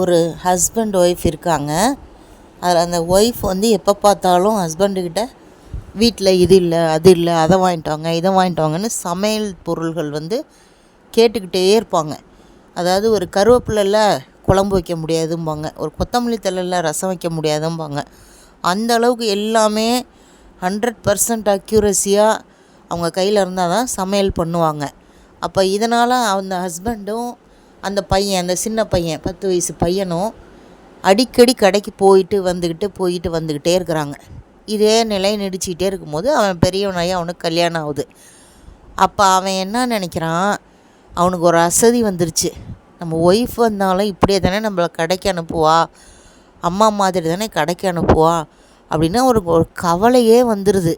ஒரு husband wife இருக்காங்க. அதில் அந்த ஒய்ஃப் வந்து எப்போ பார்த்தாலும் ஹஸ்பண்டுக்கிட்ட வீட்டில் இது இல்லை அது இல்லை அதை வாங்கிட்டு வாங்க இதை வாங்கிட்டு வாங்கன்னு சமையல் பொருள்கள் வந்து கேட்டுக்கிட்டே இருப்பாங்க. அதாவது ஒரு கருவேப்பிலையில் குழம்பு வைக்க முடியாதும்பாங்க. ஒரு கொத்தமல்லி தலையில் ரசம் வைக்க முடியாதும்பாங்க. அந்த அளவுக்கு எல்லாமே ஹண்ட்ரட் பர்சன்ட் அக்யூரஸியாக அவங்க கையில் இருந்தால் தான் சமையல் பண்ணுவாங்க. அப்போ இதனால் அந்த ஹஸ்பண்டும் அந்த பையன் அந்த சின்ன பையன் பத்து வயசு பையனும் அடிக்கடி கடைக்கு போயிட்டு வந்துக்கிட்டு போயிட்டு வந்துக்கிட்டே இருக்கிறாங்க. இதே நிலை நடிச்சிக்கிட்டே இருக்கும்போது அவன் பெரியவனாயி அவனுக்கு கல்யாணம் ஆகுது. அப்போ அவன் என்ன நினைக்கிறான்? அவனுக்கு ஒரு அசதி வந்துருச்சு. நம்ம ஒய்ஃப் வந்தாலும் இப்படியே தானே நம்மளை கடைக்கு அனுப்புவா? அம்மா மாதிரி தானே கடைக்கு அனுப்புவா? அப்படின்னா ஒரு ஒரு கவலையே வந்துடுது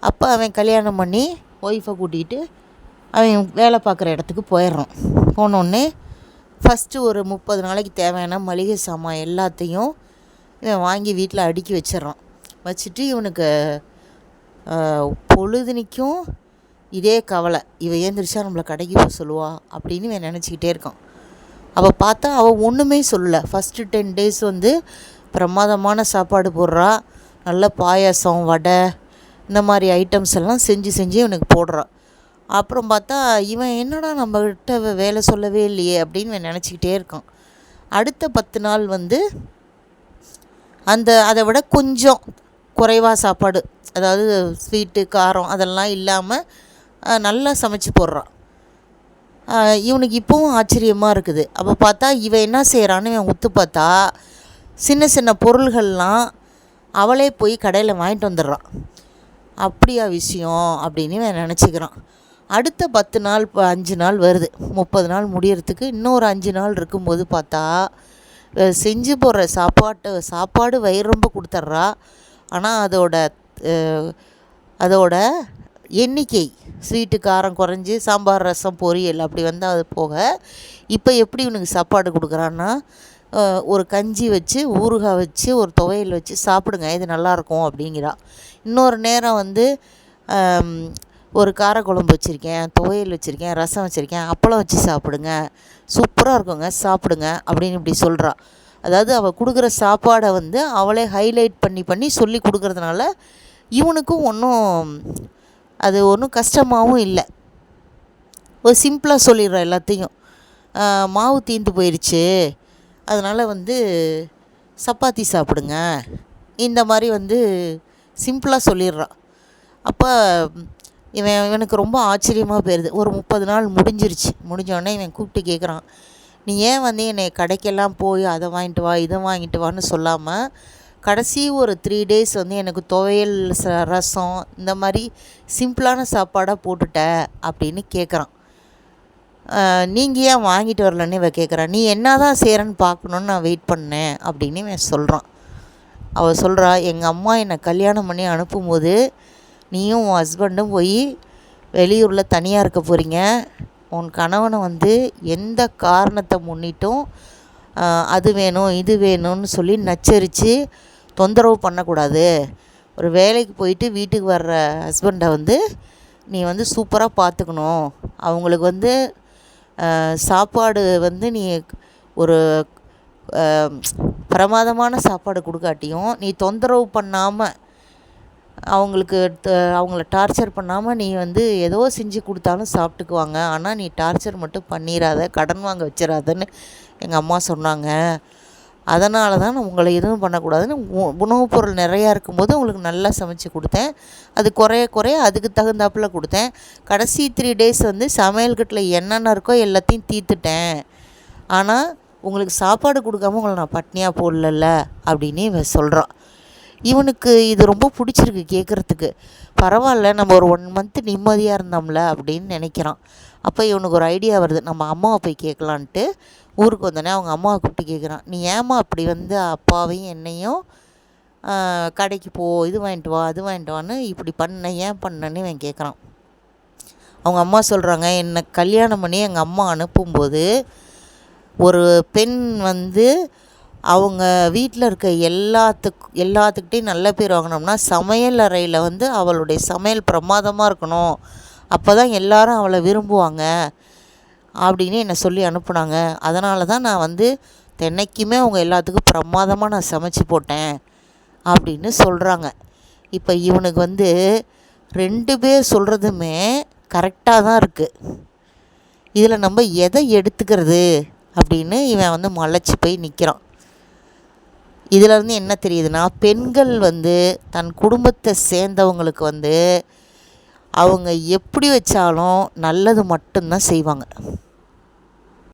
அப்போ அவன் கல்யாணம் பண்ணி ஒய்ஃபை கூட்டிகிட்டு அவன் வேலை பார்க்குற இடத்துக்கு போயிடுறான். போனோடனே ஃபஸ்ட்டு ஒரு முப்பது நாளைக்கு தேவையான மளிகை சாமான் எல்லாத்தையும் இவன் வாங்கி வீட்டில் அடுக்கி வச்சிட்றான். வச்சுட்டு இவனுக்கு பொழுதுனிக்கும் இதே கவலை. இவன் ஏந்திரிச்சா நம்மளை கடைக்கு போக சொல்லுவா அப்படின்னு இவன் நினச்சிக்கிட்டே இருக்கான். அவள் பார்த்தா அவள் ஒன்றுமே சொல்லலை. ஃபஸ்ட்டு டென் டேஸ் வந்து பிரமாதமான சாப்பாடு போடுறா. நல்ல பாயாசம் வடை இந்த மாதிரி ஐட்டம்ஸ் எல்லாம் செஞ்சு செஞ்சு இவனுக்கு போடுறா. அப்புறம் பார்த்தா இவன் என்னடா நம்மகிட்ட வேலை சொல்லவே இல்லையே அப்படின்னு இவன் நினச்சிக்கிட்டே இருக்கான். அடுத்த பத்து நாள் வந்து அந்த அதை விட கொஞ்சம் குறைவாக சாப்பாடு அதாவது ஸ்வீட்டு காரம் அதெல்லாம் இல்லாமல் நல்லா சமைச்சு போடுறான். இவனுக்கு இப்போவும் ஆச்சரியமாக இருக்குது. அப்போ பார்த்தா இவன் என்ன செய்கிறான்னு இவன் ஒத்து பார்த்தா சின்ன சின்ன பொருள்கள்லாம் அவளே போய் கடையில் வாங்கிட்டு வந்துடுறான். அப்படியா விஷயம் அப்படின்னு இவன் நினச்சிக்கிறான். அடுத்த பத்து நாள் இப்போ அஞ்சு நாள் வருது. முப்பது நாள் முடியறதுக்கு இன்னொரு அஞ்சு நாள் இருக்கும்போது பார்த்தா செஞ்சு போடுற சாப்பாட்டு சாப்பாடு வயிறு ரொம்ப கொடுத்துட்றா. ஆனால் அதோட அதோட எண்ணிக்கை ஸ்வீட்டு காரம் குறைஞ்சி சாம்பார் ரசம் பொரியல் அப்படி வந்து அது போக இப்போ எப்படி இவனுக்கு சாப்பாடு கொடுக்குறான்னா ஒரு கஞ்சி வச்சு ஊறுகாய் வச்சு ஒரு துவையல் வச்சு சாப்பிடுங்க இது நல்லாயிருக்கும் அப்படிங்கிறா. இன்னொரு நேரம் வந்து ஒரு காரக்குழம்பு வச்சுருக்கேன் துவையல் வச்சுருக்கேன் ரசம் வச்சுருக்கேன் அப்பளம் வச்சு சாப்பிடுங்க. சூப்பராக இருக்குங்க சாப்பிடுங்க அப்படின்னு இப்படி சொல்கிறா அதாவது அவள் கொடுக்குற சாப்பாடை வந்து அவளே ஹைலைட் பண்ணி பண்ணி சொல்லி கொடுக்குறதுனால இவனுக்கும் ஒன்றும் அது ஒன்றும் கஷ்டமாகவும் இல்லை. ஒரு சிம்பிளாக சொல்லிடுறா எல்லாத்தையும். மாவு தீந்து போயிடுச்சு அதனால் வந்து சப்பாத்தி சாப்பிடுங்க. இந்த மாதிரி வந்து சிம்பிளாக சொல்லிடுறா. அப்போ இவன் இவனுக்கு ரொம்ப ஆச்சரியமாக போயிடுது ஒரு முப்பது நாள் முடிஞ்சிருச்சு. முடிஞ்சோடனே இவன் கூப்பிட்டு கேட்குறான் நீ ஏன் வந்து என்னை கடைக்கெல்லாம் போய் அதை வாங்கிட்டு வா இதை வாங்கிட்டு வான்னு சொல்லாமல் கடைசி ஒரு த்ரீ டேஸ் வந்து எனக்கு துவையல் ச ரசம் இந்த மாதிரி சிம்பிளான சாப்பாடாக போட்டுட்ட அப்படின்னு கேட்குறான் நீங்கள் ஏன் வாங்கிட்டு வரலன்னு இவ கேட்குறான் நீ என்ன தான் செய்கிறன்னு பார்க்கணுன்னு நான் வெயிட் பண்ணேன் அப்படின்னு இவன் சொல்கிறான் அவள் சொல்கிறா எங்கள் அம்மா என்னை கல்யாணம் பண்ணி அனுப்பும்போது நீயும் உன் ஹஸ்பண்டும் போய் வெளியூரில் தனியாக இருக்க போகிறீங்க உன் கணவனை வந்து எந்த காரணத்தை முன்னிட்டும் அது வேணும் இது வேணும்னு சொல்லி நச்சரித்து தொந்தரவு பண்ணக்கூடாது. ஒரு வேலைக்கு போயிட்டு வீட்டுக்கு வர்ற ஹஸ்பண்டை வந்து நீ வந்து சூப்பராக பார்த்துக்கணும் அவங்களுக்கு வந்து சாப்பாடு வந்து நீ ஒரு பிரமாதமான சாப்பாடு கொடுக்காட்டியும் நீ தொந்தரவு பண்ணாமல் அவங்களுக்கு த- அவங்கள டார்ச்சர் பண்ணாமல் நீ வந்து ஏதோ செஞ்சு கொடுத்தாலும் சாப்பிட்டுக்குவாங்க. ஆனால் நீ டார்ச்சர் மட்டும் பண்ணிடாத கடன் வாங்க வச்சிடாதன்னு எங்கள் அம்மா சொன்னாங்க. அதனால தான் நான் உங்களை எதுவும் பண்ணக்கூடாதுன்னு உ- உணவுப் பொருள் நிறையா இருக்கும்போது உங்களுக்கு நல்லா சமைச்சு கொடுத்தேன். அது குறைய குறைய அதுக்கு தகுந்தாப்புல கொடுத்தேன். கடைசி த்ரீ டேஸ் வந்து சமையல்கட்டில் என்னென்ன இருக்கோ எல்லாத்தையும் தீர்த்துட்டேன். ஆனால் உங்களுக்கு சாப்பாடு கொடுக்காம உங்களை நான் பட்னியாக போடலல்ல அப்படின்னு இவன் சொல்கிறான் இவனுக்கு இது ரொம்ப பிடிச்சிருக்கு கேட்குறதுக்கு பரவாயில்ல நம்ம ஒரு ஒன் மந்த்து நிம்மதியாக இருந்தோம்ல அப்படின்னு நினைக்கிறான். அப்போ இவனுக்கு ஒரு ஐடியா வருது. நம்ம அம்மாவை போய் கேட்கலான்ட்டு ஊருக்கு வந்தோடனே அவங்க அம்மாவை கூப்பிட்டு கேட்குறான் நீ ஏம்மா அப்படி வந்து அப்பாவையும் என்னையும் கடைக்கு போ இது வாங்கிட்டு வா அது வாங்கிட்டு வான்னு இப்படி பண்ண ஏன் பண்ணன்னு இவன் கேட்குறான் அவங்க அம்மா சொல்கிறாங்க என்னை கல்யாணம் பண்ணி எங்கள் அம்மா அனுப்பும்போது ஒரு பெண் வந்து அவங்க வீட்டில் இருக்க எல்லாத்துக்கு எல்லாத்துக்கிட்டையும் நல்ல பேர் வாங்கினோம்னா சமையல் அறையில் வந்து அவளுடைய சமையல் பிரமாதமாக இருக்கணும். அப்போ தான் எல்லாரும் அவளை விரும்புவாங்க. அப்படின்னு என்னை சொல்லி அனுப்புனாங்க. அதனால தான் நான் வந்து தினைக்குமே அவங்க எல்லாத்துக்கும் பிரமாதமாக நான் சமைச்சு போட்டேன் அப்படின்னு சொல்கிறாங்க இப்போ இவனுக்கு வந்து ரெண்டு பேர் சொல்கிறதுமே கரெக்டாக தான் இருக்குது இதில் நம்ம எதை எடுத்துக்கிறது அப்படின்னு இவன் வந்து மலைச்சி போய் நிற்கிறான் இதிலேருந்து என்ன தெரியுதுன்னா பெண்கள் வந்து தன் குடும்பத்தை சேர்ந்தவங்களுக்கு வந்து அவங்க எப்படி வச்சாலும் நல்லது மட்டும்தான் செய்வாங்க.